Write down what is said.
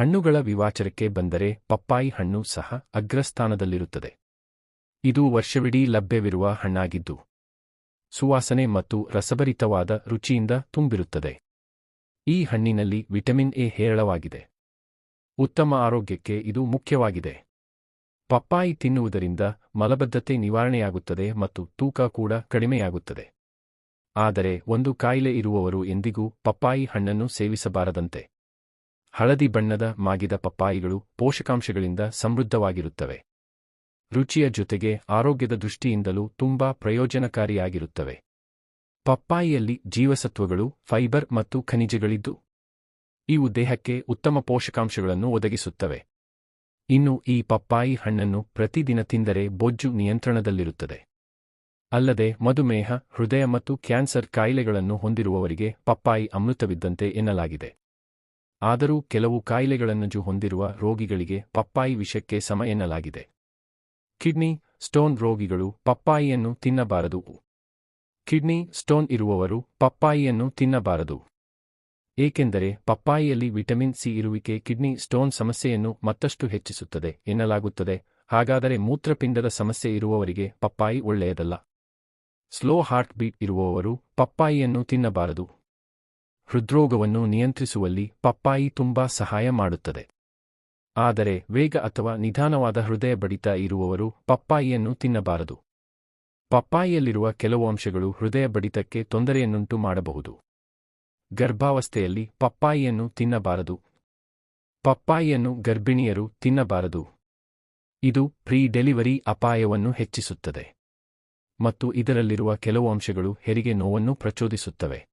ಹಣ್ಣುಗಳ ವಿವಾಚರಕ್ಕೆ ಬಂದರೆ ಪಪ್ಪಾಯಿ ಹಣ್ಣು ಸಹ ಅಗ್ರಸ್ಥಾನದಲ್ಲಿರುತ್ತದೆ. ಇದು ವರ್ಷವಿಡೀ ಲಭ್ಯವಿರುವ ಹಣ್ಣಾಗಿದ್ದು, ಸುವಾಸನೆ ಮತ್ತು ರಸಭರಿತವಾದ ರುಚಿಯಿಂದ ತುಂಬಿರುತ್ತದೆ. ಈ ಹಣ್ಣಿನಲ್ಲಿ ವಿಟಮಿನ್ ಎ ಹೇರಳವಾಗಿದೆ. ಉತ್ತಮ ಆರೋಗ್ಯಕ್ಕೆ ಇದು ಮುಖ್ಯವಾಗಿದೆ. ಪಪ್ಪಾಯಿ ತಿನ್ನುವುದರಿಂದ ಮಲಬದ್ಧತೆ ನಿವಾರಣೆಯಾಗುತ್ತದೆ ಮತ್ತು ತೂಕ ಕೂಡ ಕಡಿಮೆಯಾಗುತ್ತದೆ. ಆದರೆ ಒಂದು ಕಾಯಿಲೆ ಇರುವವರು ಎಂದಿಗೂ ಪಪ್ಪಾಯಿ ಹಣ್ಣನ್ನು ಸೇವಿಸಬಾರದಂತೆ. ಹಳದಿ ಬಣ್ಣದ ಮಾಗಿದ ಪಪ್ಪಾಯಿಗಳು ಪೋಷಕಾಂಶಗಳಿಂದ ಸಮೃದ್ಧವಾಗಿರುತ್ತವೆ. ರುಚಿಯ ಜೊತೆಗೆ ಆರೋಗ್ಯದ ದೃಷ್ಟಿಯಿಂದಲೂ ತುಂಬಾ ಪ್ರಯೋಜನಕಾರಿಯಾಗಿರುತ್ತವೆ. ಪಪ್ಪಾಯಿಯಲ್ಲಿ ಜೀವಸತ್ವಗಳು, ಫೈಬರ್ ಮತ್ತು ಖನಿಜಗಳಿದ್ದು, ಇವು ದೇಹಕ್ಕೆ ಉತ್ತಮ ಪೋಷಕಾಂಶಗಳನ್ನು ಒದಗಿಸುತ್ತವೆ. ಇನ್ನು ಈ ಪಪ್ಪಾಯಿ ಹಣ್ಣನ್ನು ಪ್ರತಿದಿನ ತಿಂದರೆ ಬೊಜ್ಜು ನಿಯಂತ್ರಣದಲ್ಲಿರುತ್ತದೆ. ಅಲ್ಲದೆ ಮಧುಮೇಹ, ಹೃದಯ ಮತ್ತು ಕ್ಯಾನ್ಸರ್ ಕಾಯಿಲೆಗಳನ್ನು ಹೊಂದಿರುವವರಿಗೆ ಪಪ್ಪಾಯಿ ಅಮೃತವಿದ್ದಂತೆ ಎನ್ನಲಾಗಿದೆ. ಆದರೂ ಕೆಲವು ಕಾಯಿಲೆಗಳನ್ನಜು ಹೊಂದಿರುವ ರೋಗಿಗಳಿಗೆ ಪಪ್ಪಾಯಿ ವಿಷಕ್ಕೆ ಸಮ ಎನ್ನಲಾಗಿದೆ. ಕಿಡ್ನಿ ಸ್ಟೋನ್ ರೋಗಿಗಳು ಪಪ್ಪಾಯಿಯನ್ನು ತಿನ್ನಬಾರದು. ಕಿಡ್ನಿ ಸ್ಟೋನ್ ಇರುವವರು ಪಪ್ಪಾಯಿಯನ್ನು ತಿನ್ನಬಾರದು. ಏಕೆಂದರೆ ಪಪ್ಪಾಯಿಯಲ್ಲಿ ವಿಟಮಿನ್ ಸಿ ಇರುವಿಕೆ ಕಿಡ್ನಿ ಸ್ಟೋನ್ ಸಮಸ್ಯೆಯನ್ನು ಮತ್ತಷ್ಟು ಹೆಚ್ಚಿಸುತ್ತದೆ ಎನ್ನಲಾಗುತ್ತದೆ. ಹಾಗಾದರೆ ಮೂತ್ರಪಿಂಡದ ಸಮಸ್ಯೆ ಇರುವವರಿಗೆ ಪಪ್ಪಾಯಿ ಒಳ್ಳೆಯದಲ್ಲ. ಸ್ಲೋ ಹಾರ್ಟ್ ಬೀಟ್ ಇರುವವರು ಪಪ್ಪಾಯಿಯನ್ನು ತಿನ್ನಬಾರದು. ಹೃದ್ರೋಗವನ್ನು ನಿಯಂತ್ರಿಸುವಲ್ಲಿ ಪಪ್ಪಾಯಿ ತುಂಬಾ ಸಹಾಯ ಮಾಡುತ್ತದೆ. ಆದರೆ ವೇಗ ಅಥವಾ ನಿಧಾನವಾದ ಹೃದಯ ಬಡಿತ ಇರುವವರು ಪಪ್ಪಾಯಿಯನ್ನು ತಿನ್ನಬಾರದು. ಪಪ್ಪಾಯಿಯಲ್ಲಿರುವ ಕೆಲವು ಅಂಶಗಳು ಹೃದಯ ಬಡಿತಕ್ಕೆ ತೊಂದರೆಯನ್ನುಂಟು ಮಾಡಬಹುದು. ಗರ್ಭಾವಸ್ಥೆಯಲ್ಲಿ ಪಪ್ಪಾಯಿಯನ್ನು ತಿನ್ನಬಾರದು. ಪಪ್ಪಾಯಿಯನ್ನು ಗರ್ಭಿಣಿಯರು ತಿನ್ನಬಾರದು. ಇದು ಪ್ರೀ ಡೆಲಿವರಿ ಅಪಾಯವನ್ನು ಹೆಚ್ಚಿಸುತ್ತದೆ. ಮತ್ತು ಇದರಲ್ಲಿರುವ ಕೆಲವು ಅಂಶಗಳು ಹೆರಿಗೆ ನೋವನ್ನು ಪ್ರಚೋದಿಸುತ್ತವೆ.